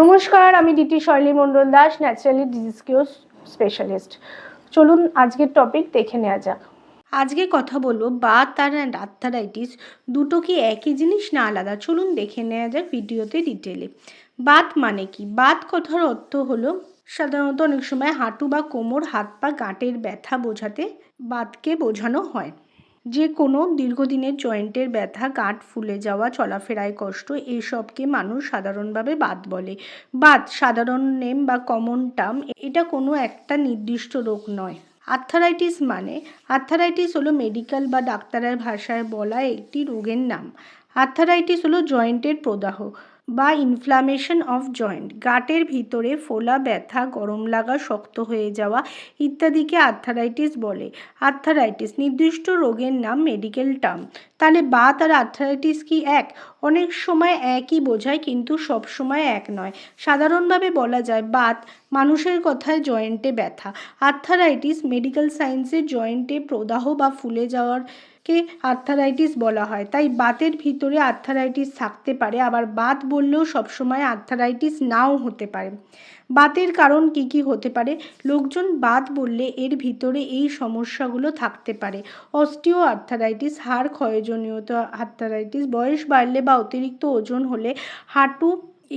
নমস্কার, আমি DT Shoily Mondal Das, naturally disease cure specialist. চলুন আজকের টপিক দেখে নেওয়া যাক। আজকে কথা বলব বাত আর আর্থারাইটিস দুটো কি একই জিনিস না আলাদা? চলুন দেখে নেওয়া যাক ভিডিওতে ডিটেলে। বাত মানে কি? বাত কথার অর্থ হলো, সাধারণত অনেক সময় হাঁটু বা কোমর, হাত পা, গাঁটের ব্যথা বোঝাতে বাতকে বোঝানো হয়। যে কোনো দীর্ঘদিনের জয়েন্টের ব্যথা, গাঁট ফুলে যাওয়া, চলাফেরায় কষ্ট, এসবকে মানুষ সাধারণভাবে বাত বলে। বাত সাধারণ নেম বা কমন টার্ম এটা কোনো একটা নির্দিষ্ট রোগ নয়। আর্থারাইটিস মানে? আর্থারাইটিস হলো মেডিকেল বা ডাক্তারের ভাষায় বলা একটি রোগের নাম। আর্থারাইটিস হলো জয়েন্টের প্রদাহ। বা ইনফ্লামেশন অফ জয়েন্ট গাঁটের ভিতরে ফোলা ব্যথা, গরম লাগা, শক্ত হয়ে যাওয়া ইত্যাদিকে আর্থারাইটিস বলে। আর্থারাইটিস নির্দিষ্ট রোগের নাম মেডিকেল টার্ম তাহলে বাত আর আর্থারাইটিস কি এক? অনেক সময় একই বোঝায় কিন্তু সব সময় এক নয়। সাধারণভাবে বলা যায় বাত মানুষের কথায় জয়েন্টে ব্যথা। আর্থারাইটিস মেডিকেল সায়েন্সে জয়েন্টে প্রদাহ বা ফুলে যাওয়ার কে আর্থারাইটিস বলা হয়। তাই বাতের ভিতরে আর্থারাইটিস থাকতে পারে, আবার বাত বললেও সবসময় আর্থারাইটিস নাও হতে পারে। বাতের কারণ কি কি হতে পারে? লোকজন বাত বললে এর ভিতরে এই সমস্যাগুলো থাকতে পারে। অস্টিও আর্থারাইটিস হাড় ক্ষয়জনীয়তা আর্থারাইটিস বয়স বাড়লে বা অতিরিক্ত ওজন হলে হাঁটু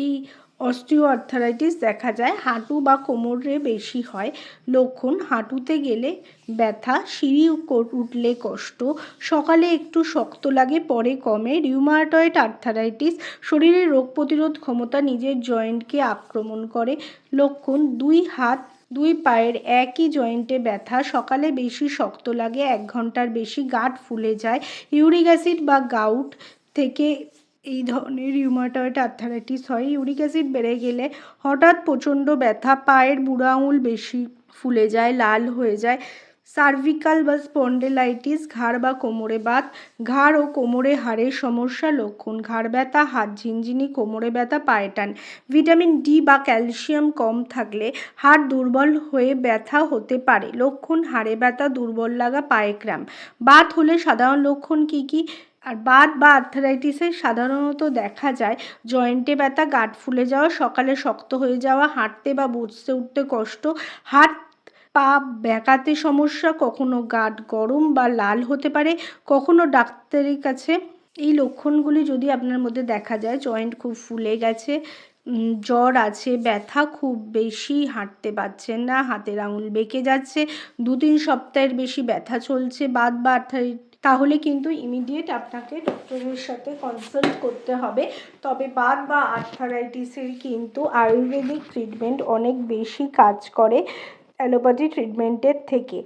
এই অস্টিও আর্থারাইটিস দেখা যায়, হাঁটু বা কোমরে বেশি হয়। লক্ষণ, হাঁটুতে গেলে ব্যথা, সিঁড়ি উঠলে কষ্ট, সকালে একটু শক্ত লাগে, পরে কমে। রিউমাটয়েড আর্থারাইটিস শরীরের রোগ প্রতিরোধ ক্ষমতা নিজের জয়েন্টকে আক্রমণ করে। লক্ষণ, দুই হাত, দুই পায়ের একই জয়েন্টে ব্যথা, সকালে বেশি শক্ত লাগে, এক ঘণ্টার বেশি গাঁট ফুলে যায়। ইউরিক অ্যাসিড বা গাউট থেকে এই ধরনের রিউমাটয়েড আর্থারাইটিস হয়। ইউরিক অ্যাসিড বেড়ে গেলে হঠাৎ প্রচণ্ড ব্যথা, পায়ের বুড়ো আঙুল বেশি ফুলে যায়, লাল হয়ে যায়। সার্ভিকাল বা স্পন্ডেলাইটিস ঘাড় বা কোমরে বাত, ঘাড় ও কোমরে হাড়ের সমস্যা লক্ষণ, ঘাড় ব্যথা, হাত ঝিনঝিনি, কোমরে ব্যথা, পায়ে টান। ভিটামিন ডি বা ক্যালসিয়াম কম থাকলে হাড় দুর্বল হয়ে ব্যথা হতে পারে। লক্ষণ, হাড়ে ব্যথা, দুর্বল লাগা, পায়ে ক্র্যাম বাত হলে সাধারণ লক্ষণ কী কী? আর বাত বা আর্থারাইটিসে সাধারণত দেখা যায় জয়েন্টে ব্যথা, গাঁট ফুলে যাওয়া, সকালে শক্ত হয়ে যাওয়া, হাঁটতে বা বসতে উঠতে কষ্ট, হাত, পা ব্যাকাতে সমস্যা, কখনো গাঁট গরম বা লাল হতে পারে, কখনো ডাক্তারের কাছে। এই লক্ষণগুলি যদি আপনার মধ্যে দেখা যায় জয়েন্ট খুব ফুলে গেছে জ্বর আছে, ব্যথা খুব বেশি, হাঁটতে পারছেন না, হাতের আঙুল বেঁকে যাচ্ছে দু তিন সপ্তাহের বেশি ব্যথা চলছে বাত বা আর্থারাইটিস তাহলে কিন্তু ইমিডিয়েট আপনাকে ডক্টরের সাথে কনসাল্ট করতে হবে। তবে বাদ বা আর্থারাইটিসের কিন্তু আয়ুর্বেদিক ট্রিটমেন্ট অনেক বেশি কাজ করে অ্যালোপ্যাথি ট্রিটমেন্টের থেকে।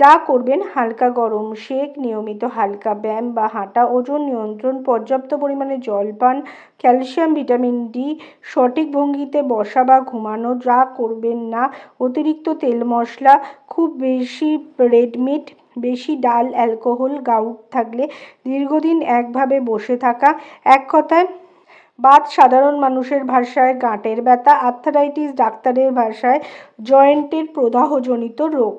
যা করবেন হালকা গরম শেক নিয়মিত হালকা ব্যায়াম বা হাঁটা, ওজন নিয়ন্ত্রণ, পর্যাপ্ত পরিমাণে জল পান, ক্যালসিয়াম, ভিটামিন ডি সঠিক ভঙ্গিতে বসা বা ঘুমানো যা করবেন না। অতিরিক্ত তেল মশলা, খুব বেশি রেড মিট বেশি ডাল, অ্যালকোহল, গাউট থাকলে দীর্ঘদিন একভাবে বসে থাকা। এক কথায় বাত সাধারণ মানুষের ভাষায় গাঁটের ব্যথা, আর্থারাইটিস, ডাক্তারের ভাষায় জয়েন্টের প্রদাহজনিত রোগ।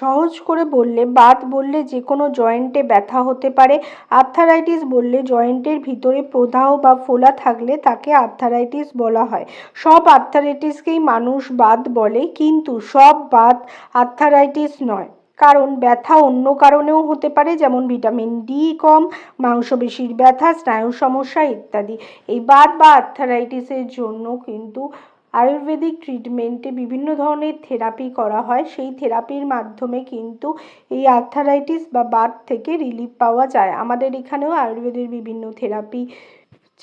সহজ করে বললে বাত বললে যে কোনো জয়েন্টে ব্যথা হতে পারে। আর্থারাইটিস বললে জয়েন্টের ভিতরে প্রদাহ বা ফোলা থাকলে তাকে আর্থারাইটিস বলা হয়। সব আর্থারাইটিসকেই মানুষ বাত বলে, কিন্তু সব বাত আর্থারাইটিস নয়। কারণ ব্যথা অন্য কারণেও হতে পারে, যেমন ভিটামিন ডি কম, মাংসপেশির ব্যথা, স্নায়ু সমস্যা ইত্যাদি। এই বাত বা আর্থারাইটিসের জন্য কিন্তু আয়ুর্বেদিক ট্রিটমেন্টে বিভিন্ন ধরনের থেরাপি করা হয়। সেই থেরাপির মাধ্যমে কিন্তু এই আর্থারাইটিস বা বাত থেকে রিলিফ পাওয়া যায়। আমাদের এখানেও আয়ুর্বেদের বিভিন্ন থেরাপি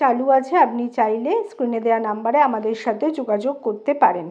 চালু আছে। আপনি চাইলে স্ক্রিনে দেওয়া নাম্বারে আমাদের সাথে যোগাযোগ করতে পারেন।